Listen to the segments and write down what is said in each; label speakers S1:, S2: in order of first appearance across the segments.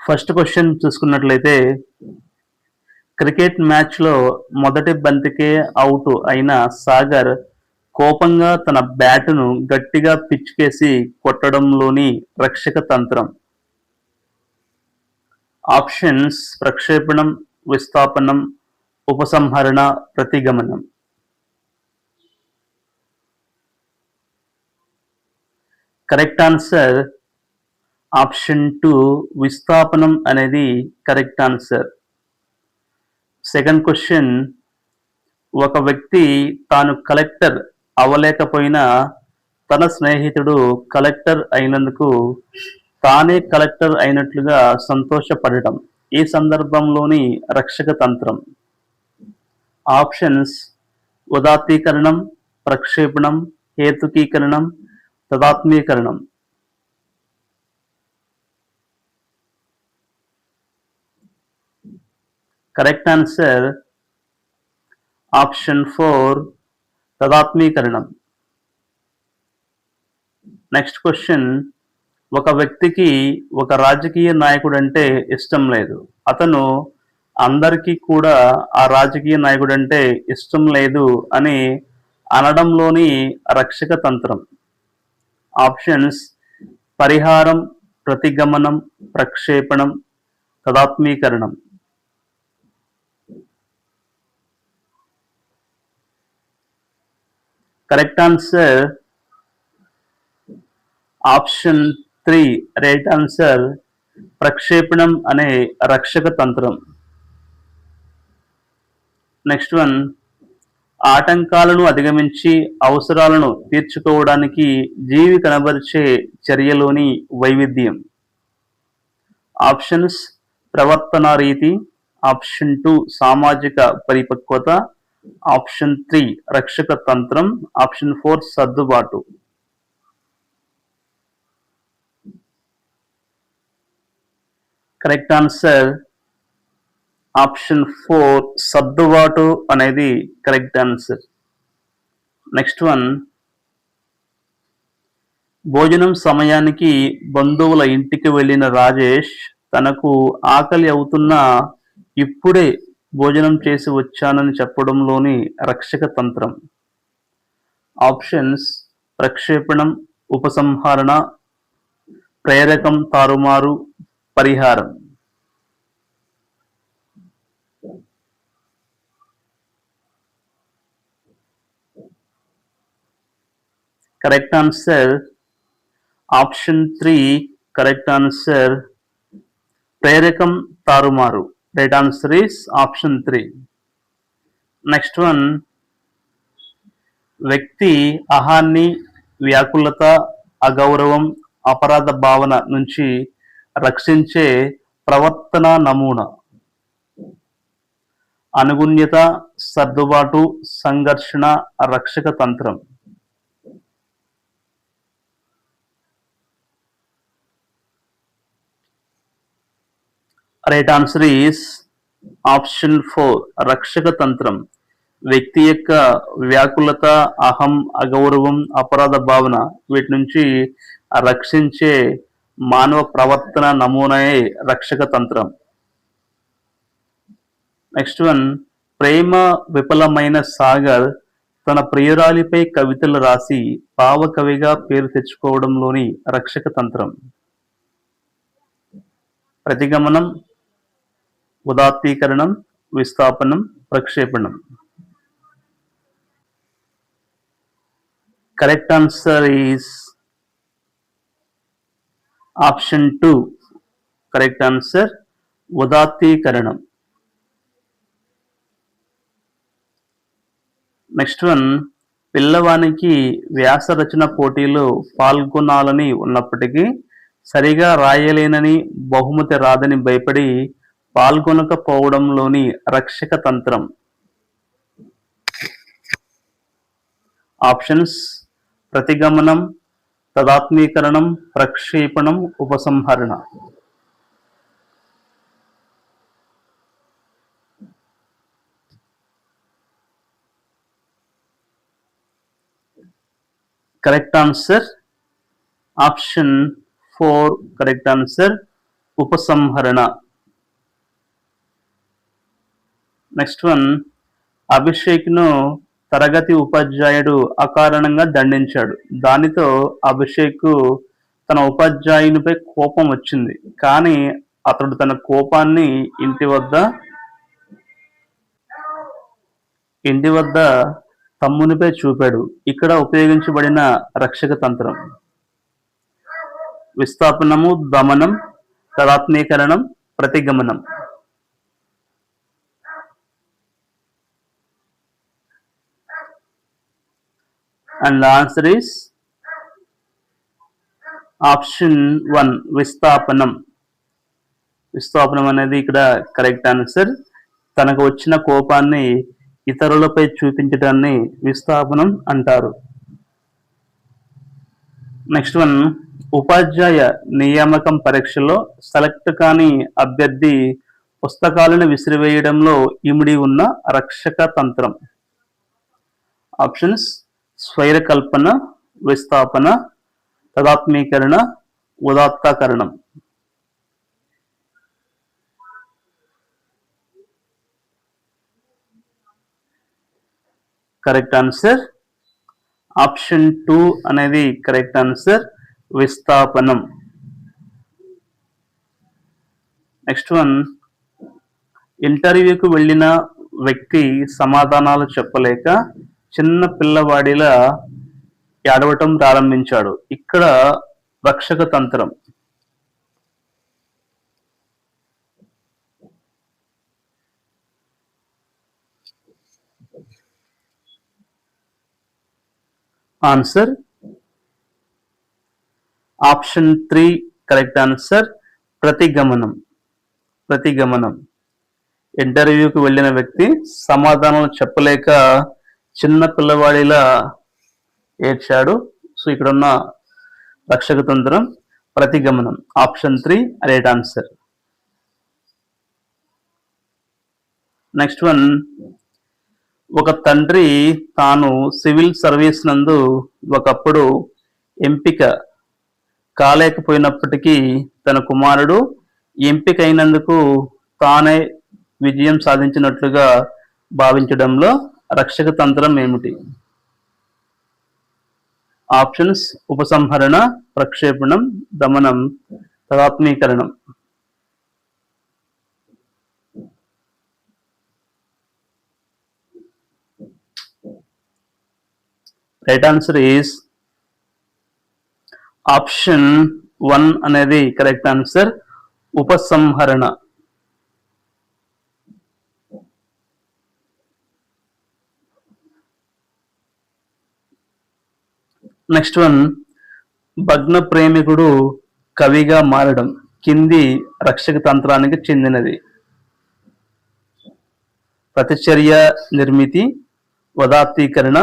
S1: First question చూసుకున్నట్లయితే cricket మ్యాచ్లో మొదటి బంతికే అవుట్ అయిన సాగర్ కోపంగా తన బ్యాటును గట్టిగా పిచ్కేసి కొట్టడంలోని రక్షక తంత్రం. ఆప్షన్స్ ప్రక్షేపణం విస్థాపనం ఉపసంహరణ ప్రతిగమనం. కరెక్ట్ ఆన్సర్ ఆప్షన్ టూ విస్థాపనం అనేది కరెక్ట్ ఆన్సర్. సెకండ్ క్వశ్చన్ ఒక వ్యక్తి తాను కలెక్టర్ అవ్వలేకపోయినా తన స్నేహితుడు కలెక్టర్ అయినందుకు తానే కలెక్టర్ అయినట్లుగా సంతోషపడటం. ఈ సందర్భంలోని రక్షక తంత్రం. ఆప్షన్స్ ఉదాత్తీకరణం ప్రక్షేపణం హేతుకీకరణం తదాత్మీకరణం. కరెక్ట్ ఆన్సర్ ఆప్షన్ ఫోర్ తదాత్మీకరణం నెక్స్ట్ క్వశ్చన్ ఒక వ్యక్తికి ఒక రాజకీయ నాయకుడు అంటే ఇష్టం లేదు. అతను అందరికీ కూడా ఆ రాజకీయ నాయకుడు అంటే ఇష్టం లేదు అని అనడంలోని రక్షక తంత్రం. ఆప్షన్స్ పరిహారం ప్రతిగమనం ప్రక్షేపణం తదాత్మీకరణం. Correct answer option three right answer ప్రక్షేపణం అనే రక్షక తంత్రం నెక్స్ట్ వన్ ఆటంకాలను అధిగమించి అవసరాలను తీర్చుకోవడానికి జీవి కనబరిచే చర్యలోని వైవిధ్యం. ఆప్షన్స్ ప్రవర్తన రీతి. ఆప్షన్ టూ సామాజిక పరిపక్వత. ఆప్షన్ త్రీ రక్షక తంత్రం. ఆప్షన్ ఫోర్ సర్దుబాటు. Correct answer. ఆప్షన్ ఫోర్ సర్దుబాటు అనేది కరెక్ట్ ఆన్సర్. Next one. భోజనం సమయానికి బంధువుల ఇంటికి వెళ్ళిన రాజేష్ తనకు ఆకలి అవుతున్నా ఇప్పుడే భోజనం చేసి వచ్చానని చెప్పడంలోని రక్షక తంత్రం. ఆప్షన్స్ ప్రక్షేపణం ఉపసంహరణ ప్రేరకం తారుమారు పరిహారం. Correct answer option three correct answer ప్రేరకం తారుమారు. Right answer is option three next one వ్యక్తి అహాన్ని వ్యాకులత అగౌరవం అపరాధ భావన నుంచి రక్షించే ప్రవర్తన నమూనా అనుగుణ్యత సర్దుబాటు సంఘర్షణ రక్షక తంత్రం right answer is option four రక్షక తంత్రం వ్యక్తి యొక్క వ్యాకులత అహం అగౌరవం అపరాధ భావన వీటి నుంచి రక్షించే మానవ ప్రవర్తన నమూనాయే రక్షక తంత్రం నెక్స్ట్ వన్ ప్రేమ విఫలమైన సాగర్ తన ప్రియురాలిపై కవితలు రాసి భావకవిగా పేరు తెచ్చుకోవడంలోని రక్షక తంత్రం ప్రతిగమనం ఉదాత్తీకరణం విస్థాపనం ప్రక్షేపణం. Correct answer is option two correct answer ఉదాత్తీకరణం. Next one పిల్లవానికి వ్యాస రచన పోటీలో పాల్గొనాలని ఉన్నప్పటికీ సరిగా రాయలేనని బహుమతి రాదని భయపడి పాల్గొనకపోవడంలోని రక్షక తంత్రం. ఆప్షన్స్ ప్రతిగమనం తదాత్మీకరణం ప్రక్షేపణం ఉపసంహరణ. Correct answer? Option four correct answer ఉపసంహరణ. నెక్స్ట్ వన్ అభిషేక్ను తరగతి ఉపాధ్యాయుడు అకారణంగా దండించాడు. దానితో అభిషేక్ తన ఉపాధ్యాయునిపై కోపం వచ్చింది. కానీ అతడు తన కోపాన్ని ఇంటి వద్ద ఇంటి వద్ద తమ్మునిపై చూపాడు. ఇక్కడ ఉపయోగించబడిన రక్షక తంత్రం. విస్థాపనము దమనం తదాత్మీకరణం ప్రతిగమనం. And answer is option one విస్థాపనం విస్థాపనం అనేది ఇక్కడ కరెక్ట్ ఆన్సర్ తనకు వచ్చిన కోపాన్ని ఇతరులపై చూపించడాన్ని విస్థాపనం అంటారు. నెక్స్ట్ వన్ ఉపాధ్యాయ నియామకం పరీక్షలో సెలెక్ట్ కాని అభ్యర్థి పుస్తకాలను విసిరివేయడంలో ఇమిడి ఉన్న రక్షక తంత్రం. ఆప్షన్స్ స్వైరకల్పన విస్థాపన తదాత్మీకరణ ఉదాత్తకరణం. Correct answer? ఆప్షన్ టూ అనేది కరెక్ట్ ఆన్సర్ విస్థాపనం. Next one. ఇంటర్వ్యూకి వెళ్ళిన వ్యక్తి సమాధానాలు చెప్పలేక చిన్న పిల్లవాడిలా ఏడవటం ప్రారంభించాడు. ఇక్కడ రక్షక తంత్రం. Answer option three correct answer ప్రతిగమనం. ప్రతిగమనం. ఇంటర్వ్యూకి వెళ్ళిన వ్యక్తి సమాధానం చెప్పలేక చిన్న పిల్లవాడిలా ఏడ్చాడు. సో ఇక్కడ ఉన్న రక్షక తంత్రం ప్రతిగమనం. Option three right answer next one ఒక తండ్రి తాను సివిల్ సర్వీస్ నందు ఒకప్పుడు ఎంపిక కాలేకపోయినప్పటికీ తన కుమారుడు ఎంపిక అయినందుకు తానే విజయం సాధించినట్లుగా భావించడంలో రక్షక తంత్రం ఏమిటి? ఆప్షన్స్ ఉపసంహరణ ప్రక్షేపణం దమనం తదాత్మీకరణం right answer is option one అనేది కరెక్ట్ ఆన్సర్ ఉపసంహరణ. నెక్స్ట్ వన్ భగ్న ప్రేమికుడు కవిగా మారడం కింది రక్షక తంత్రానికి చెందినది. ప్రతిచర్య నిర్మితి వదాత్తీకరణ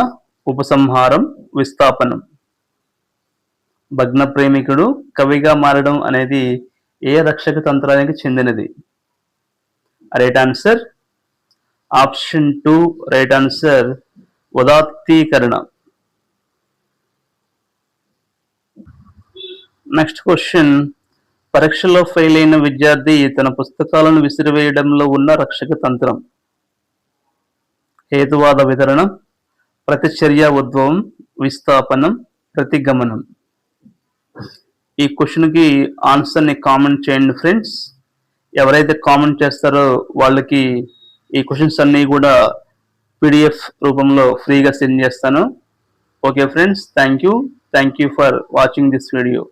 S1: ఉపసంహారం విస్థాపనం. భగ్న ప్రేమికుడు కవిగా మారడం అనేది ఏ రక్షక తంత్రానికి చెందినది? Right answer option two right answer ఉదాత్తీకరణ next question. పరీక్షలో ఫెయిల్ అయిన విద్యార్థి తన పుస్తకాలను విసిరివేయడంలో ఉన్న రక్షక తంత్రం. హేతువాద వితరణ ప్రతిచర్య ఉద్భవం విస్థాపనం ప్రతిగమనం. ఈ క్వశ్చన్కి ఆన్సర్ని కామెంట్ చేయండి ఫ్రెండ్స్. ఎవరైతే కామెంట్ చేస్తారో వాళ్ళకి ఈ క్వశ్చన్స్ అన్నీ కూడా పీడిఎఫ్ రూపంలో ఫ్రీగా సెండ్ చేస్తాను. Okay friends thank you. Thank you for watching this video.